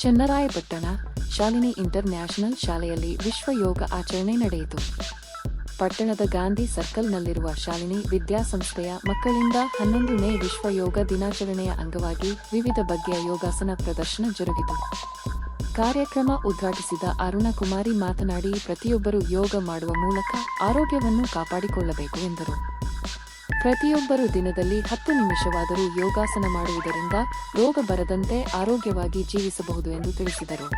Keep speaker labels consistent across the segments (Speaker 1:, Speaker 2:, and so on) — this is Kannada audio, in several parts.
Speaker 1: ಚನ್ನರಾಯಪಟ್ಟಣ ಶಾಲಿನಿ ಇಂಟರ್ ನ್ಯಾಷನಲ್ ಶಾಲೆಯಲ್ಲಿ ವಿಶ್ವ ಯೋಗ ಆಚರಣೆ ನಡೆಯಿತು. ಪಟ್ಟಣದ ಗಾಂಧಿ ಸರ್ಕಲ್ನಲ್ಲಿರುವ ಶಾಲಿನಿ ವಿದ್ಯಾಸಂಸ್ಥೆಯ ಮಕ್ಕಳಿಂದ ಹನ್ನೊಂದು ಮೇ ವಿಶ್ವ ಯೋಗ ದಿನಾಚರಣೆಯ ಅಂಗವಾಗಿ ವಿವಿಧ ಬಗೆಯ ಯೋಗಾಸನ ಪ್ರದರ್ಶನ ಜರುಗಿತು. ಕಾರ್ಯಕ್ರಮ ಉದ್ಘಾಟಿಸಿದ ಅರುಣ ಕುಮಾರಿ ಮಾತನಾಡಿ, ಪ್ರತಿಯೊಬ್ಬರು ಯೋಗ ಮಾಡುವ ಮೂಲಕ ಆರೋಗ್ಯವನ್ನು ಕಾಪಾಡಿಕೊಳ್ಳಬೇಕು ಎಂದರು. ಪ್ರತಿಯೊಬ್ಬರು ದಿನದಲ್ಲಿ ಹತ್ತು ನಿಮಿಷವಾದರೂ ಯೋಗಾಸನ ಮಾಡುವುದರಿಂದ ರೋಗ ಬರದಂತೆ ಆರೋಗ್ಯವಾಗಿ ಜೀವಿಸಬಹುದು ಎಂದು ತಿಳಿಸಿದರು.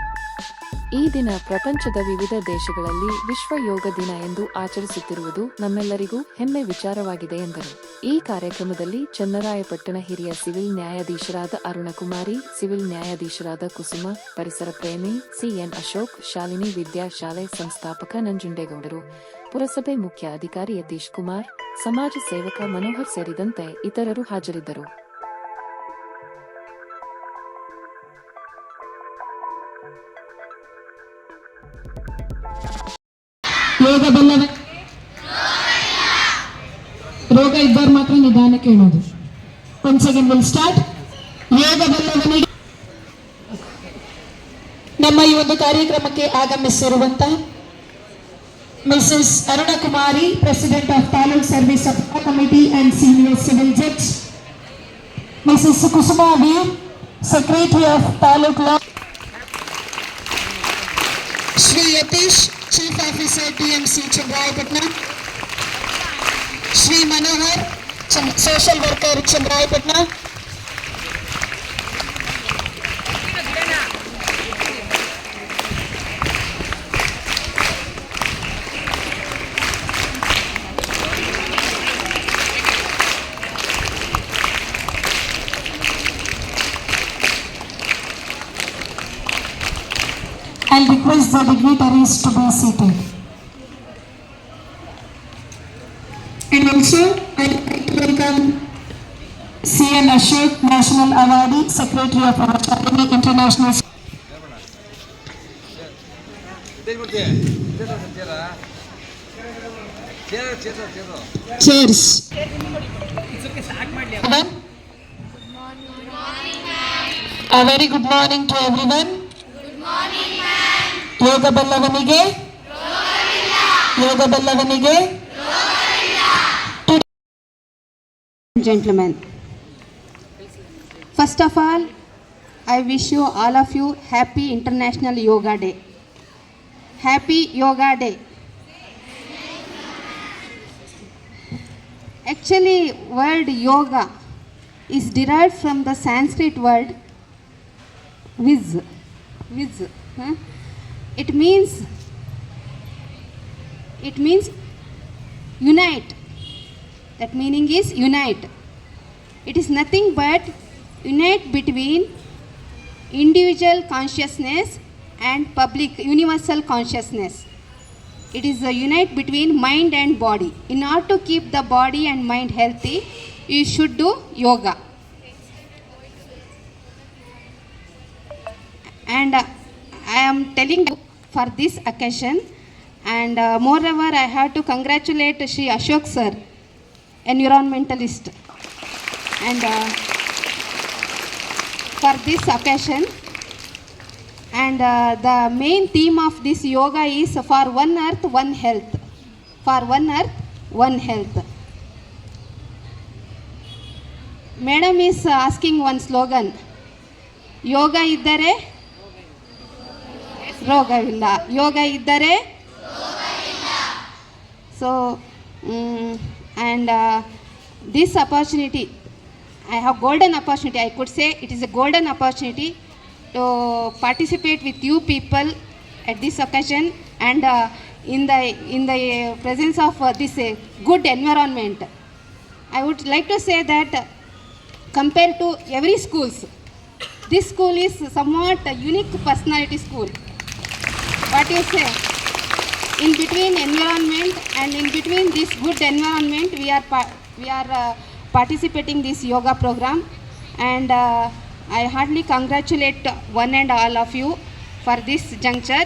Speaker 1: ಈ ದಿನ ಪ್ರಪಂಚದ ವಿವಿಧ ದೇಶಗಳಲ್ಲಿ ವಿಶ್ವ ಯೋಗ ದಿನ ಎಂದು ಆಚರಿಸುತ್ತಿರುವುದು ನಮ್ಮೆಲ್ಲರಿಗೂ ಹೆಮ್ಮೆ ವಿಚಾರವಾಗಿದೆ ಎಂದರು. ಈ ಕಾರ್ಯಕ್ರಮದಲ್ಲಿ ಚನ್ನರಾಯಪಟ್ಟಣ ಹಿರಿಯ ಸಿವಿಲ್ ನ್ಯಾಯಾಧೀಶರಾದ ಅರುಣಕುಮಾರಿ, ಸಿವಿಲ್ ನ್ಯಾಯಾಧೀಶರಾದ ಕುಸುಮ, ಪರಿಸರ ಪ್ರೇಮಿ ಸಿಎನ್ ಅಶೋಕ್, ಶಾಲಿನಿ ವಿದ್ಯಾಶಾಲೆ ಸಂಸ್ಥಾಪಕ ನಂಜುಂಡೇಗೌಡರು, ಪುರಸಭೆ ಮುಖ್ಯ ಅಧಿಕಾರಿ ಯತೀಶ್ ಕುಮಾರ್ ಸಮಾಜ ಸೇವಕ ಮನೋಹರ್ ಸೇರಿದಂತೆ ಇತರರು ಹಾಜರಿದ್ದರು.
Speaker 2: ರೋಗ ಬಲ್ಲವ ರೋಗ ಇದ್ದವರು ಮಾತ್ರ ನಿಧಾನ ಕೇಳೋದು. ಒಂದ್ ಸೆಕೆಂಡ್ ವಿಲ್ ಸ್ಟಾರ್ಟ್ ಯೋಗ ಬಲ್ಲವನಿಗೆ ನಮ್ಮ ಈ ಒಂದು ಕಾರ್ಯಕ್ರಮಕ್ಕೆ Mrs. Aruna Kumari, President of Talent Service Support Committee and Senior Civil Judge. Mrs. Kusuma V, Secretary of Talent Law. Shri Yatish, Chief Officer TMC Chandrayapatna. Shri Manohar, Social Worker Chandrayapatna. I'll request the dignitaries to be seated. And also, to welcome CN Ashok, National Awardee, Secretary of our Academy International. Cheers. A very good morning to everyone. Yoga ಬಲ್ಲವನಿಗೆ yoga ಬಲ್ಲವನಿಗೆ
Speaker 3: gentlemen. First of all, I wish you all of you happy International Yoga Day. Happy Yoga Day. Actually, word yoga is derived from the Sanskrit word viz. Viz. huh? It means it means unite. That meaning is unite. It is nothing but unite between individual consciousness and public universal consciousness. It is a unite between mind and body. In order to keep the body and mind healthy you should do yoga. And uh, i am telling you for this occasion and uh, moreover i have to congratulate shri ashok sir environmentalist and uh, for this occasion and uh, the main theme of this yoga is for one earth one health for one earth one health madam is asking one slogan ಯೋಗ ಇದ್ದರೆ ರೋಗವಿಲ್ಲ ಯೋಗ ಇದ್ದರೆ so and uh, this opportunity i have golden opportunity i could say it is a golden opportunity to participate with you people at this occasion and uh, in the in the uh, presence of uh, this uh, good environment i would like to say that uh, compared to every schools this school what you say in between environment and in between this good environment we are we are uh, participating this yoga program and uh, i heartily congratulate one and all of you for this juncture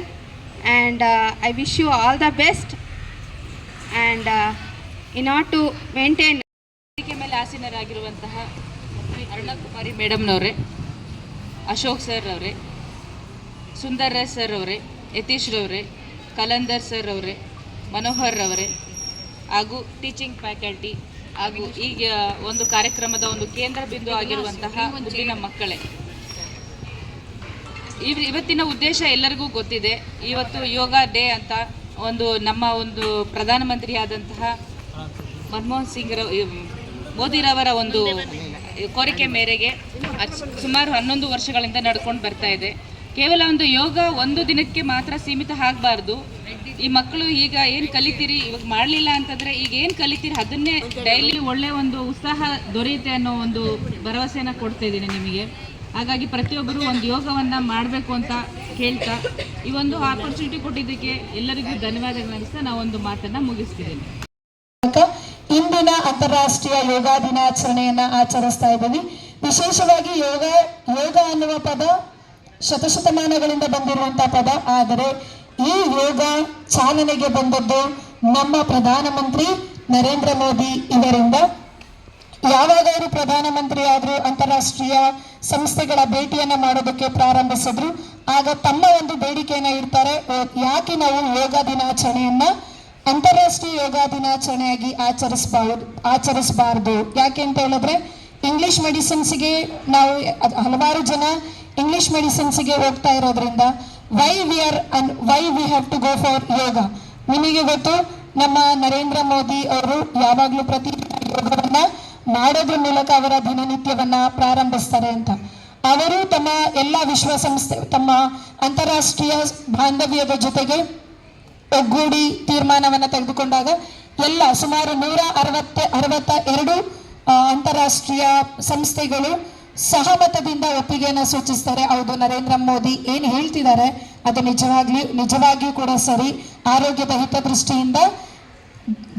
Speaker 3: and uh, i wish you all the best and uh, in order to maintain
Speaker 4: ಮೇಲೆ ಆಸೀನರಾಗಿರುವಂತಹ ಅರುಣಕುಮಾರಿ ಮೇಡಮ್ನವರೇ ಅಶೋಕ್ ಸರ್ ಅವರೇ ಸುಂದರ್ ಸರ್ ಅವರೇ ಯತೀಶ್ ರವರೇ, ಕಲಂದರ್ ಸರ್ ಅವರೇ ಮನೋಹರ್ ರವರೇ ಹಾಗೂ ಟೀಚಿಂಗ್ ಫ್ಯಾಕಲ್ಟಿ ಹಾಗೂ ಈಗ ಒಂದು ಕಾರ್ಯಕ್ರಮದ ಒಂದು ಕೇಂದ್ರ ಬಿಂದು ಆಗಿರುವಂತಹ ಮುಂದಿನ ಮಕ್ಕಳೇ. ಇವ್ ಇವತ್ತಿನ ಉದ್ದೇಶ ಎಲ್ಲರಿಗೂ ಗೊತ್ತಿದೆ. ಇವತ್ತು ಯೋಗ ಡೇ ಅಂತ ಒಂದು ನಮ್ಮ ಒಂದು ಪ್ರಧಾನಮಂತ್ರಿ ಆದಂತಹ ಮನಮೋಹನ್ ಸಿಂಗ್ ರವ ಮೋದಿರವರ ಒಂದು ಕೋರಿಕೆ ಮೇರೆಗೆ ಸುಮಾರು ಹನ್ನೊಂದು ವರ್ಷಗಳಿಂದ ನಡ್ಕೊಂಡು ಬರ್ತಾ ಇದೆ. ಕೇವಲ ಒಂದು ಯೋಗ ಒಂದು ದಿನಕ್ಕೆ ಮಾತ್ರ ಸೀಮಿತ ಆಗಬಾರ್ದು. ಈ ಮಕ್ಕಳು ಈಗ ಏನು ಕಲಿತೀರಿ, ಇವಾಗ ಮಾಡಲಿಲ್ಲ ಅಂತಂದರೆ ಈಗ ಏನು ಕಲಿತೀರಿ ಅದನ್ನೇ ಡೈಲಿ ಒಳ್ಳೆ ಒಂದು ಉತ್ಸಾಹ ದೊರೆಯುತ್ತೆ ಅನ್ನೋ ಒಂದು ಭರವಸೆನ ಕೊಡ್ತಾ ಇದ್ದೀನಿ ನಿಮಗೆ. ಹಾಗಾಗಿ ಪ್ರತಿಯೊಬ್ಬರು ಒಂದು ಯೋಗವನ್ನ ಮಾಡಬೇಕು ಅಂತ ಕೇಳ್ತಾ ಈ ಒಂದು ಆಪರ್ಚುನಿಟಿ ಕೊಟ್ಟಿದ್ದಕ್ಕೆ ಎಲ್ಲರಿಗೂ ಧನ್ಯವಾದಗಳು ನಾವೊಂದು ಮಾತನ್ನ ಮುಗಿಸ್ತಿದ್ದೀನಿ.
Speaker 2: ಇಂದಿನ ಅಂತಾರಾಷ್ಟ್ರೀಯ ಯೋಗ ದಿನಾಚರಣೆಯನ್ನ ಆಚರಿಸ್ತಾ ಇದ್ದೀವಿ. ವಿಶೇಷವಾಗಿ ಯೋಗ ಯೋಗ ಅನ್ನುವ ಪದ ಶತಶತಮಾನಗಳಿಂದ ಬಂದಿರುವಂತಹ ಪದ. ಆದರೆ ಈ ಯೋಗ ಚಾಲನೆಗೆ ಬಂದದ್ದು ನಮ್ಮ ಪ್ರಧಾನಮಂತ್ರಿ ನರೇಂದ್ರ ಮೋದಿ ಇವರಿಂದ. ಯಾವಾಗ ಅವರು ಪ್ರಧಾನಮಂತ್ರಿ ಆದ್ರೂ ಅಂತಾರಾಷ್ಟ್ರೀಯ ಸಂಸ್ಥೆಗಳ ಭೇಟಿಯನ್ನ ಮಾಡೋದಕ್ಕೆ ಪ್ರಾರಂಭಿಸಿದ್ರು. ಆಗ ತಮ್ಮ ಒಂದು ಬೇಡಿಕೆಯನ್ನ ಇಡ್ತಾರೆ ಯಾಕೆ ನಾವು ಯೋಗ ದಿನಾಚರಣೆಯನ್ನ ಅಂತಾರಾಷ್ಟ್ರೀಯ ಯೋಗ ದಿನಾಚರಣೆಯಾಗಿ ಆಚರಿಸಬಾರ್ದು ಆಚರಿಸಬಾರದು? ಯಾಕೆ ಅಂತ ಹೇಳಿದ್ರೆ, ಇಂಗ್ಲಿಷ್ ಮೆಡಿಸಿನ್ಸ್ಗೆ ನಾವು ಹಲವಾರು ಜನ ಇಂಗ್ಲಿಷ್ ಮೆಡಿಸಿನ್ಸ್ಗೆ ಹೋಗ್ತಾ ಇರೋದ್ರಿಂದ why we are why we have to go for yoga ನಿಮಗೆ ಗೊತ್ತು, ನಮ್ಮ ನರೇಂದ್ರ ಮೋದಿ ಅವರು ಯಾವಾಗಲೂ ಪ್ರತಿ ಯೋಗವನ್ನ ಮಾಡೋದ್ರ ಮೂಲಕ ಅವರ ದಿನನಿತ್ಯವನ್ನ ಪ್ರಾರಂಭಿಸ್ತಾರೆ ಅಂತ. ಅವರು ತಮ್ಮ ಎಲ್ಲ ವಿಶ್ವಸಂಸ್ಥೆ, ತಮ್ಮ ಅಂತಾರಾಷ್ಟ್ರೀಯ ಬಾಂಧವ್ಯದ ಜೊತೆಗೆ ಒಗ್ಗೂಡಿ ತೀರ್ಮಾನವನ್ನ ತೆಗೆದುಕೊಂಡಾಗ, ಎಲ್ಲ ಸುಮಾರು ನೂರ ಅರವತ್ತ ಅರವತ್ತ ಎರಡು ಅಂತಾರಾಷ್ಟ್ರೀಯ ಸಂಸ್ಥೆಗಳು ಸಹಮತದಿಂದ ಒಪ್ಪಿಗೆಯನ್ನು ಸೂಚಿಸ್ತಾರೆ. ಹೌದು, ನರೇಂದ್ರ ಮೋದಿ ಏನು ಹೇಳ್ತಿದ್ದಾರೆ, ಅದು ನಿಜವಾಗ್ಲಿ, ನಿಜವಾಗಿಯೂ ಕೂಡ ಸರಿ. ಆರೋಗ್ಯದ ಹಿತದೃಷ್ಟಿಯಿಂದ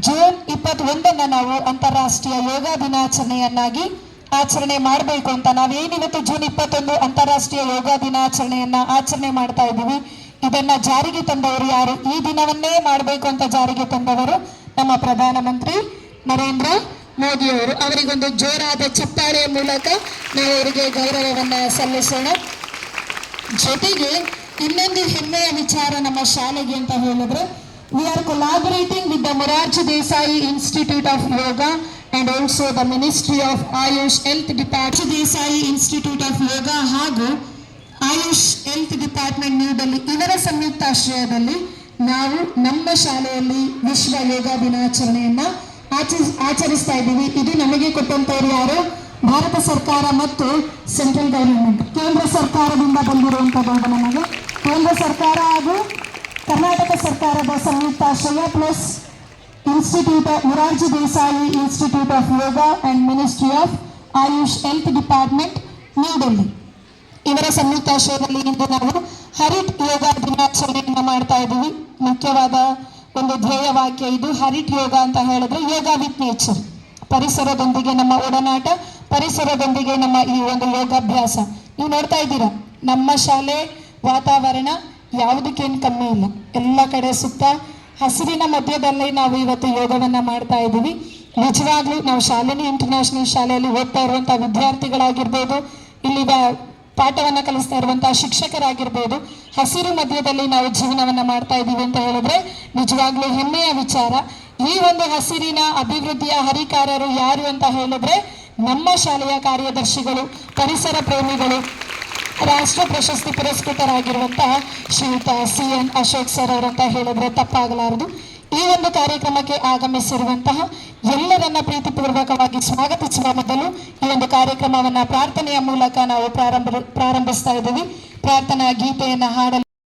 Speaker 2: ಜೂನ್ ಇಪ್ಪತ್ತೊಂದನ್ನು ನಾವು ಅಂತಾರಾಷ್ಟ್ರೀಯ ಯೋಗ ದಿನಾಚರಣೆಯನ್ನಾಗಿ ಆಚರಣೆ ಮಾಡಬೇಕು ಅಂತ. ನಾವೇನಿವತ್ತು ಜೂನ್ ಇಪ್ಪತ್ತೊಂದು ಅಂತಾರಾಷ್ಟ್ರೀಯ ಯೋಗ ದಿನಾಚರಣೆಯನ್ನ ಆಚರಣೆ ಮಾಡ್ತಾ ಇದ್ದೀವಿ, ಇದನ್ನ ಜಾರಿಗೆ ತಂದವರು ಯಾರು? ಈ ದಿನವನ್ನೇ ಮಾಡಬೇಕು ಅಂತ ಜಾರಿಗೆ ತಂದವರು ನಮ್ಮ ಪ್ರಧಾನಮಂತ್ರಿ ನರೇಂದ್ರ ಮೋದಿಯವರು ಅವರಿಗೊಂದು ಜೋರಾದ ಚಪ್ಪಾಳೆಯ ಮೂಲಕ ನಾವು ಅವರಿಗೆ ಗೌರವವನ್ನ ಸಲ್ಲಿಸೋಣ. ಜೊತೆಗೆ ಇನ್ನೊಂದು ಹೆಮ್ಮೆಯ ವಿಚಾರ ನಮ್ಮ ಶಾಲೆಗೆ ಅಂತ ಹೇಳಿದ್ರೆ we are collaborating with the Morarji Desai institute of yoga and also the ministry of Ayush health department Desai institute of yoga ಹಾಗೂ Ayush health department new Delhi ಇವರ ಸಂಯುಕ್ತಾಶ್ರಯದಲ್ಲಿ ನಾವು ನಮ್ಮ ಶಾಲೆಯಲ್ಲಿ ವಿಶ್ವ ಯೋಗ ದಿನಾಚರಣೆಯನ್ನ ಆಚರಿಸ್ ಆಚರಿಸ್ತಾ ಇದ್ದೀವಿ. ಇದು ನಮಗೆ ಕೊಟ್ಟಂತವ್ರು ಯಾರು? ಭಾರತ ಸರ್ಕಾರ ಮತ್ತು ಸೆಂಟ್ರಲ್ ಗವರ್ಮೆಂಟ್ ಕೇಂದ್ರ ಸರ್ಕಾರದಿಂದ ಬಂದಿರುವಂಥದ್ದು ನಮಗೆ. ಕೇಂದ್ರ ಸರ್ಕಾರ ಹಾಗೂ ಕರ್ನಾಟಕ ಸರ್ಕಾರದ ಸಂಯುಕ್ತಾಶ್ರಯ plus institute Morarji Desai institute of yoga and ministry of Ayush health department new Delhi ಇವರ ಸಂಯುಕ್ತಾಶ್ರಯದಲ್ಲಿ ಇಂದು ನಾವು ಹರಿಟ್ ಯೋಗ ದಿನಾಚರಣೆಯನ್ನು ಮಾಡ್ತಾ ಇದ್ದೀವಿ. ಮುಖ್ಯವಾದ ಒಂದು ಧ್ಯೇಯ ವಾಕ್ಯ ಇದು, ಹರಿಟ್ ಯೋಗ ಅಂತ ಹೇಳಿದ್ರೆ ಯೋಗ ವಿತ್ ನೇಚರ್. ಪರಿಸರದೊಂದಿಗೆ ನಮ್ಮ ಒಡನಾಟ, ಪರಿಸರದೊಂದಿಗೆ ನಮ್ಮ ಈ ಒಂದು ಯೋಗಾಭ್ಯಾಸ. ನೀವು ನೋಡ್ತಾ ಇದ್ದೀರಾ, ನಮ್ಮ ಶಾಲೆ ವಾತಾವರಣ ಯಾವುದಕ್ಕೇನು ಕಮ್ಮಿ ಇಲ್ಲ. ಎಲ್ಲ ಕಡೆ ಸುತ್ತ ಹಸಿರಿನ ಮಧ್ಯದಲ್ಲಿ ನಾವು ಇವತ್ತು ಯೋಗವನ್ನ ಮಾಡ್ತಾ ಇದ್ದೀವಿ. ನಿಜವಾಗ್ಲೂ ನಾವು ಶಾಲಿನಿ ಇಂಟರ್ನ್ಯಾಷನಲ್ ಶಾಲೆಯಲ್ಲಿ ಓದ್ತಾ ಇರುವಂಥ ವಿದ್ಯಾರ್ಥಿಗಳಾಗಿರ್ಬೋದು ಇಲ್ಲಿ ಬ- ಪಾಠವನ್ನ ಕಲಿಸ್ತಾ ಇರುವಂತಹ ಶಿಕ್ಷಕರಾಗಿರ್ಬೋದು, ಹಸಿರು ಮಧ್ಯದಲ್ಲಿ ನಾವು ಜೀವನವನ್ನ ಮಾಡ್ತಾ ಇದ್ದೀವಿ ಅಂತ ಹೇಳಿದ್ರೆ ನಿಜವಾಗ್ಲೂ ಹೆಮ್ಮೆಯ ವಿಚಾರ. ಈ ಒಂದು ಹಸಿರಿನ ಅಭಿವೃದ್ಧಿಯ ಹರಿಕಾರರು ಯಾರು ಅಂತ ಹೇಳಿದ್ರೆ ನಮ್ಮ ಶಾಲೆಯ ಕಾರ್ಯದರ್ಶಿಗಳು, ಪರಿಸರ ಪ್ರೇಮಿಗಳು, ರಾಷ್ಟ್ರ ಪ್ರಶಸ್ತಿ ಪುರಸ್ಕೃತರಾಗಿರುವಂತಹ ಶ್ರೀಯುತ ಸಿ ಎನ್ ಅಶೋಕ್ ಸರ್ ಅವರಂತ ಹೇಳಿದ್ರೆ ತಪ್ಪಾಗಲಾರದು. ಈ ಒಂದು ಕಾರ್ಯಕ್ರಮಕ್ಕೆ ಆಗಮಿಸಿರುವಂತಹ ಎಲ್ಲರನ್ನ ಪ್ರೀತಿಪೂರ್ವಕವಾಗಿ ಸ್ವಾಗತಿಸುವ ಮೊದಲು ಈ ಒಂದು ಕಾರ್ಯಕ್ರಮವನ್ನ ಪ್ರಾರ್ಥನೆಯ ಮೂಲಕ ನಾವು ಪ್ರಾರಂಭ ಪ್ರಾರಂಭಿಸ್ತಾ ಇದ್ದೀವಿ. ಪ್ರಾರ್ಥನಾ ಗೀತೆಯನ್ನ ಹಾಡಲು